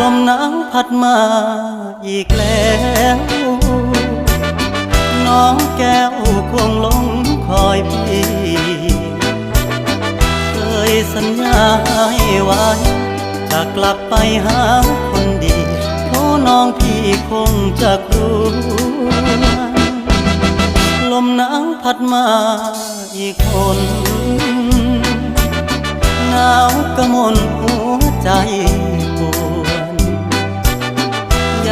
ลมหนาวพัดมาอีกแล้ว น้องแก้วคงหลงคอยพี่ เคยสัญญาให้ไว้ จะกลับไปหาคนดีเพราะน้องพี่คงจะกลัวลมหนาวพัดมาอีกคน